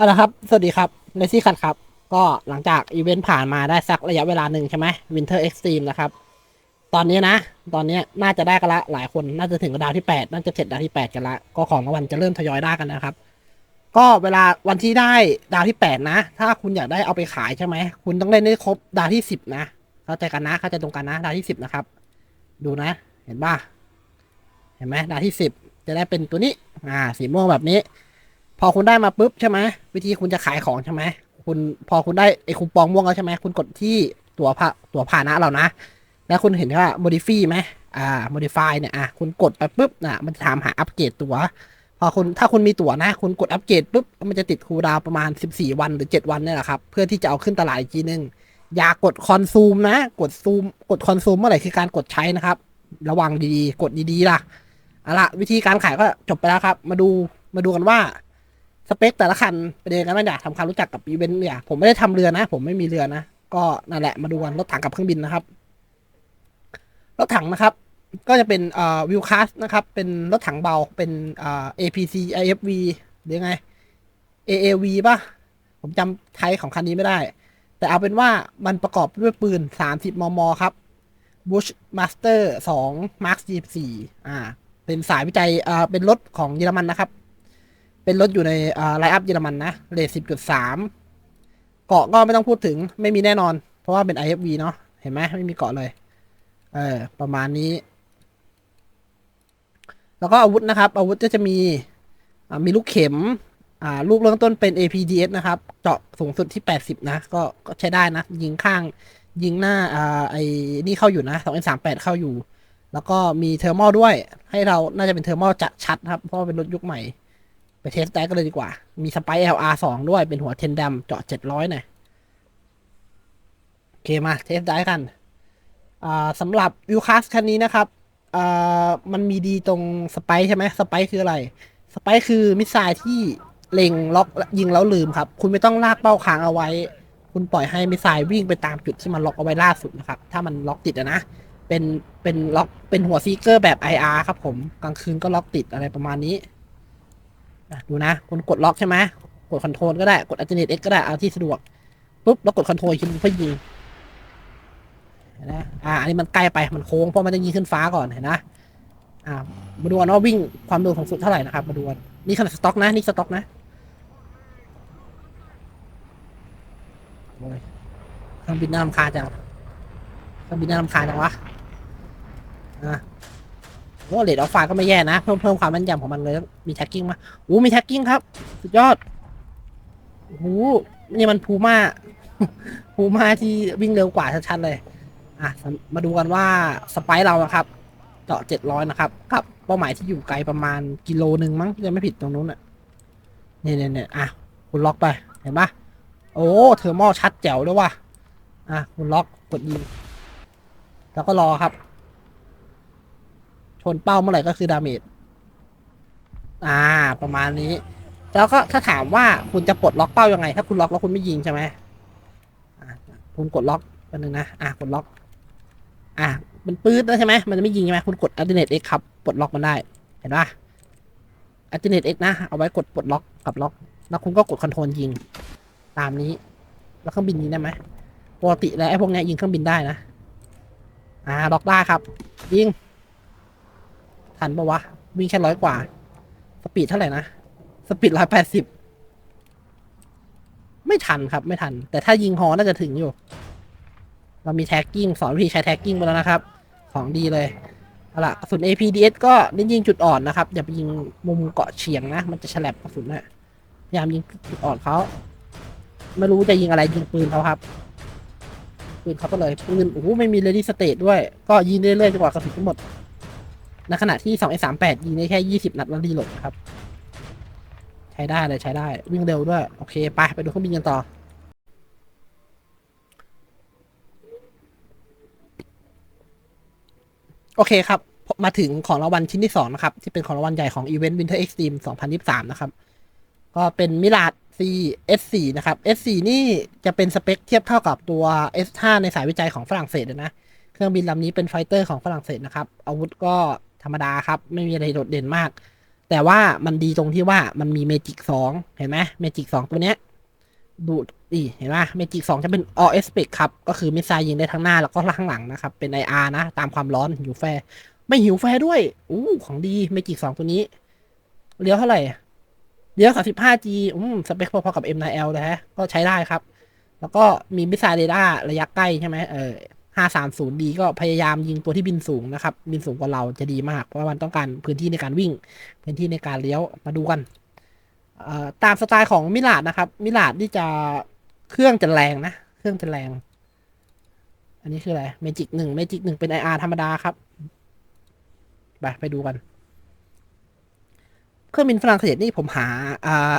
เอาละครับ สวัสดีครับเลซี่คัทครับ ก็หลังจากอีเวนต์ผ่านมาได้สักระยะเวลาหนึ่งใช่ไหมวินเทอร์เอ็กซ์ตรีมนะครับ ตอนนี้นะ ตอนนี้น่าจะได้กันละ หลายคนน่าจะถึงดาวที่ 8 น่าจะเสร็จดาวที่ 8 กันละ ก็ของรางวัลจะเริ่มทยอยได้กันนะครับ ก็เวลาวันที่ได้ดาวที่ 8 นะ ถ้าคุณอยากได้เอาไปขายใช่ไหม คุณต้องเล่นให้ครบดาวที่ 10 นะ เข้าใจกันนะ เข้าใจตรงกันนะ ดาวที่ 10 นะครับ ดูนะ เห็นป่ะ เห็นไหมดาวที่ 10 จะได้เป็นตัวนี้ อ่า สีม่วงแบบนี้ พอคุณได้มาปุ๊บใช่ไหมวิธีคุณจะขายของใช่ไหมคุณพอคุณได้ไอ้คูปองม่วงแล้วใช่ไหมคุณกดที่ตัวผ่าตัวผ่านะเรานะ แล้วคุณเห็นว่า modify ไหมอ่า modify เนี่ยอะคุณกดไปปุ๊บน่ะมันจะถามหาอัปเกรดตัว พอคุณถ้าคุณมีตั๋วนะ คุณกดอัปเกรดปุ๊บมันจะติดคูดาวประมาณ 14 วันหรือ 7 วันเนี่ยแหละครับเพื่อที่จะเอาขึ้นตลาดอีกทีนึงอย่ากดคอนซูมนะ กดซูม กดคอนซูมเมื่อไหร่คือการกดใช้นะครับ ระวังดีๆ กดดีๆล่ะเอาละวิธีการขายก็จบไปแล้วครับ มาดูมาดูกันว่า สเปคแต่ละคันเป็นยังไงกันบ้างอยากทำความรู้จักกับอีเวนต์เนี่ยผมไม่ได้ทำเรือนะ ผมไม่มีเรือนะ ก็นั่นแหละมาดูกันรถถังกับเครื่องบินนะครับ รถถังนะครับ ก็จะเป็นอ่าวิวคัสนะครับ เป็นรถถังเบาเป็นอ่า APC IFV หรือไง AAV ป่ะ ผมจำไทยของคันนี้ไม่ได้ แต่เอาเป็นว่ามันประกอบด้วยปืน 30 มม ครับ Bushmaster 2 Mark 24อ่า เป็นสายวิจัยอ่าเป็นรถของเยอรมันนะครับ เป็นรถอยู่ในไลอัพเยอรมันนะเลทสิบจุดสามเกาะก็ไม่ต้องพูดถึงไม่มีแน่นอน เพราะว่าเป็น IFV เนาะเห็นไหมไม่มีเกาะเลย เออ ประมาณนี้ แล้วก็อาวุธนะครับ อาวุธก็จะมีมีลูกเข็ม อ่า ลูกเริ่มต้นเป็น APDS นะครับ เจาะสูงสุดที่ 80 นะ ก็ก็ใช้ได้นะ ยิงข้าง ยิงหน้า อ่า ไอ้นี่เข้าอยู่นะ2 n 3 8 เข้าอยู่ แล้วก็มีเทอร์มอลด้วย ให้เรา น่าจะเป็นเทอร์มอลจะชัดครับ เพราะเป็นรถยุคใหม่ ไปเทสได้ก็เลยดีกว่า มีสไป LR 2ด้วยเป็นหัวเทนดัมเจาะ700หน่อยโอเคมาเทสได้กันสำหรับวิวคัสคันนี้นะครับมันมีดีตรงสไปใช่ไหมสไปคืออะไร สไปคือมิสไซล์ที่เล็งล็อกยิงแล้วลืมครับ คุณไม่ต้องลากเป้าค้างเอาไว้ คุณปล่อยให้มิสไซล์วิ่งไปตามจุดที่มันล็อกเอาไว้ล่าสุดนะครับ ถ้ามันล็อกติดนะ เป็นเป็นล็อกเป็นหัวซีเกอร์แบบ IR ครับผมกลางคืนก็ล็อกติดอะไรประมาณนี้ ดูนะคุณกดล็อกใช่ไหมกดคอนโทรลก็ได้กด alternate x ก็ได้เอาที่สะดวกปุ๊บแล้วกดคอนโทรลคิดเพื่อยิงนะอ่าอันนี้มันใกล้ไปมันโค้งเพราะมันจะยิงขึ้นฟ้าก่อนเห็นนะอ่ามาดูกันว่าวิ่งความเร็วของสุดเท่าไหร่นะครับ มาดูกันนี่ขนาดสต็อกนะนี่สต็อกนะเครื่องบินน่ารำคาญจังเครื่องบินน่ารำคาญจังวะอ่า โอ้เลดออฟไฟก็ไม่แย่นะ เพิ่มเพิ่มความแม่นยำของมันเลย มีแท็กกิ้งมาโอ้มีแท็กกิ้งครับ สุดยอดโอ้นี่มันพูม่าพูม่าที่วิ่งเร็วกว่าชัดๆเลย อะ มาดูกันว่าสไปร์เรานะครับ เจาะเจ็ดร้อยนะครับกับเป้าหมายที่อยู่ไกลประมาณกิโลหนึ่งมั้งยังไม่ผิดตรงนู้นอะเนี่ยเนี่ยเนี่ยอะ คุณล็อกไป เห็นปะโอ้ เทอร์โมชัดแจ๋วด้วยว่ะ อะ คุณล็อกกดยิงแล้วก็รอครับ ชนเป้าเมื่อไหร่ก็คือดาเมจอ่า ประมาณนี้ แล้วก็ถ้าถามว่าคุณจะปลดล็อกเป้ายังไง ถ้าคุณล็อกแล้วคุณไม่ยิงใช่ไหมคุณกดล็อกแป๊บนึงนะ อ่ากดล็อก อ่ามันปื๊ดแล้วใช่ไหมมันจะไม่ยิงใช่ไหมคุณกด alternate x ครับปลดล็อกมันได้ เห็นปะ alternate x นะ เอาไว้กดปลดล็อกกับล็อก แล้วคุณก็กดคอนโทรลยิง ตามนี้ แล้วเครื่องบินยิงได้ไหมปกติแล้วไอ้พวกนี้ยิงเครื่องบินได้นะ อ่าล็อกได้ครับ ยิง ทันปะวะ วิ่งแค่ร้อยกว่า สปีดเท่าไหร่นะ สปีดร้อยแปดสิบไม่ทันครับ ไม่ทัน แต่ถ้ายิงฮอน่าจะถึงอยู่ เรามีแท็กกิ้งสอนวิธีใช้แท็กกิ้งไปแล้วนะครับ ของดีเลยเอาล่ะกระสุน APDS ก็เน้นยิงจุดอ่อนนะครับ อย่าไปยิงมุมเกาะเฉียงนะ มันจะฉลับกระสุนนะพยายามยิงจุดอ่อนเขาไม่รู้จะยิงอะไรยิงปืนเขาครับ ปืนเขาก็เลยปืนโอ้โหไม่มีเลดี้สเตทด้วย ก็ยิงเรื่อยๆจนกว่ากระสุนจะหมด ในขณะที่2 s 3 8ยิงได้แค่ 20 นัดแล้วรีโหลดนะครับ ใช้ได้เลยใช้ได้ วิ่งเร็วด้วย โอเค ไป ไปดูเครื่องบินกันต่อ โอเคครับ มาถึงของรางวัลชิ้นที่ 2 นะครับ ที่เป็นของรางวัลใหญ่ของ Event Winter Extreme 2023 นะครับ ก็เป็นมิลาด C S4 นะครับ S4 นี่จะเป็นสเปคเทียบเท่ากับตัว S5 ในสายวิจัยของฝรั่งเศสนะ เครื่องบินลำนี้เป็นไฟเตอร์ของฝรั่งเศสนะครับ อาวุธก็ ธรรมดาครับ ไม่มีอะไรโดดเด่นมาก แต่ว่ามันดีตรงที่ว่ามันมีเมจิกสองเห็นไหมเมจิกสองตัวเนี้ยดูอีเห็นไหมเมจิกสองจะเป็น all aspect ครับ ก็คือมิสไซล์ยิงได้ทั้งหน้าแล้วก็ข้างหลังนะครับ เป็น IR นะ ตามความร้อนหิวแฟไม่หิวแฟด้วยอู้ของดีเมจิกสองตัวนี้เลี้ยวเท่าไหร่เลี้ยว 35G อืมสเปคพอๆกับ M9L นะฮะก็ใช้ได้ครับ แล้วก็มีมิสไซล์เรดาร์ระยะใกล้ใช่ไหมเออ 530D ก็พยายามยิงตัวที่บินสูงนะครับ บินสูงกว่าเราจะดีมาก เพราะวันต้องการพื้นที่ในการวิ่ง พื้นที่ในการเลี้ยวมาดูกันตามสไตล์ของมิลาดนะครับ มิลาดที่จะเครื่องจะแรงนะ เครื่องจะแรง อันนี้คืออะไรเมจิกหนึ่งเมจิกหนึ่งเป็น IR ธรรมดาครับ ไปไปดูกัน เครื่องบินฝรั่งเศสนี่ผมหา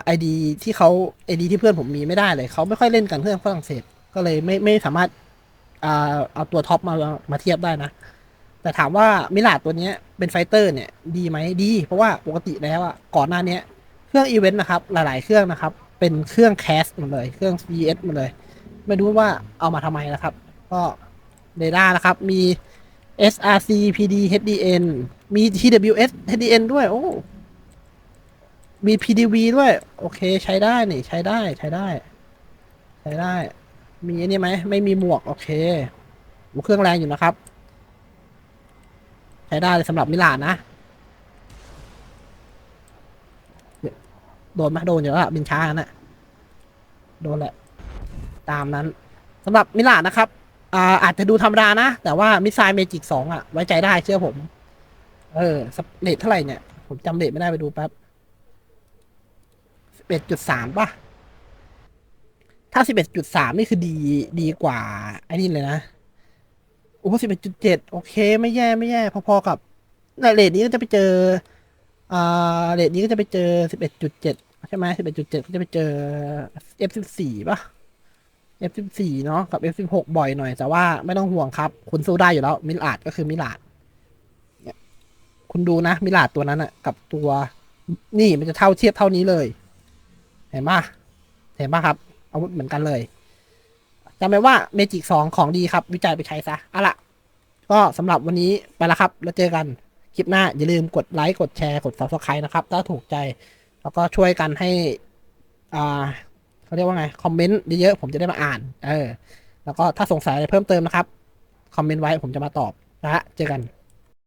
ไอดีที่เขาไอดีที่เพื่อนผมมีไม่ได้เลย เขาไม่ค่อยเล่นกันเครื่องฝรั่งเศส ก็เลยไม่ไม่สามารถ เอาตัวท็อปมามาเทียบได้นะ แต่ถามว่ามิลาดตัวเนี้ยเป็นไฟเตอร์เนี่ยดีไหมดี เพราะว่าปกติแล้วอะก่อนหน้าเนี้ยเครื่องอีเวนต์นะครับ หลาย ๆ เครื่องนะครับ เป็นเครื่องแคสหมดเลยเครื่อง VS หมดเลย ไม่รู้ว่าเอามาทำไมนะครับ ก็เรดาร์นะครับมี SRC PD HDN มี TWS HDN ด้วย โอ้ มี PDV ด้วย โอเค ใช้ได้นี่ ใช้ได้ ใช้ได้ ใช้ได้ มีอันนี้ไหมไม่มีหมวก โอเคโอ้เครื่องแรงอยู่นะครับ ใช้ได้สำหรับมิลานนะ โดนไหมโดนอยู่แล้วบินช้าน่ะโดนแหละ ตามนั้นสำหรับมิลานนะครับอาอาจจะดูธรรมดานะ แต่ว่ามิสไซล์เมจิกสองอะ ไว้ใจได้เชื่อผม เออสเปเลทเท่าไหร่เนี่ย ผมจำเลทไม่ได้ไปดูแป๊บสิบเอ็ดจุดสามป่ะ ถ้าสิบเอ็ดจุดสามนี่คือดีดีกว่าไอ้นี่เลยนะโอ้สิบเอ็ดจุดเจ็ดโอเค ไม่แย่ไม่แย่ พอๆกับในเลทนี้ก็จะไปเจออ่าเลทนี้ก็จะไปเจอสิบเอ็ดจุดเจ็ดใช่ไหมสิบเอ็ดจุดเจ็ดก็จะไปเจอ F สิบสี่ป่ะ F สิบสี่เนาะกับ F สิบหกบ่อยหน่อย แต่ว่าไม่ต้องห่วงครับ คุณสู้ได้อยู่แล้ว มิลาดก็คือมิลาดเนี่ยคุณดูนะมิลาดตัวนั้นอะกับตัว นี่มันจะเท่าเทียบเท่านี้เลย เห็นป่ะเห็นป่ะครับ อาวุธเหมือนกันเลยจำไว้ว่าเมจิกสองของดีครับ วิจัยไปใช้ซะเอาล่ะก็สำหรับวันนี้ไปแล้วครับ แล้วเจอกันคลิปหน้า อย่าลืมกดไลค์กดแชร์กด subscribe นะครับ ถ้าถูกใจ แล้วก็ช่วยกันให้ อ่าเขาเรียกว่าไง คอมเมนต์เยอะๆผมจะได้มาอ่าน เออ แล้วก็ถ้าสงสัยอะไรเพิ่มเติมนะครับ คอมเมนต์ไว้ผมจะมาตอบนะฮะเจอกัน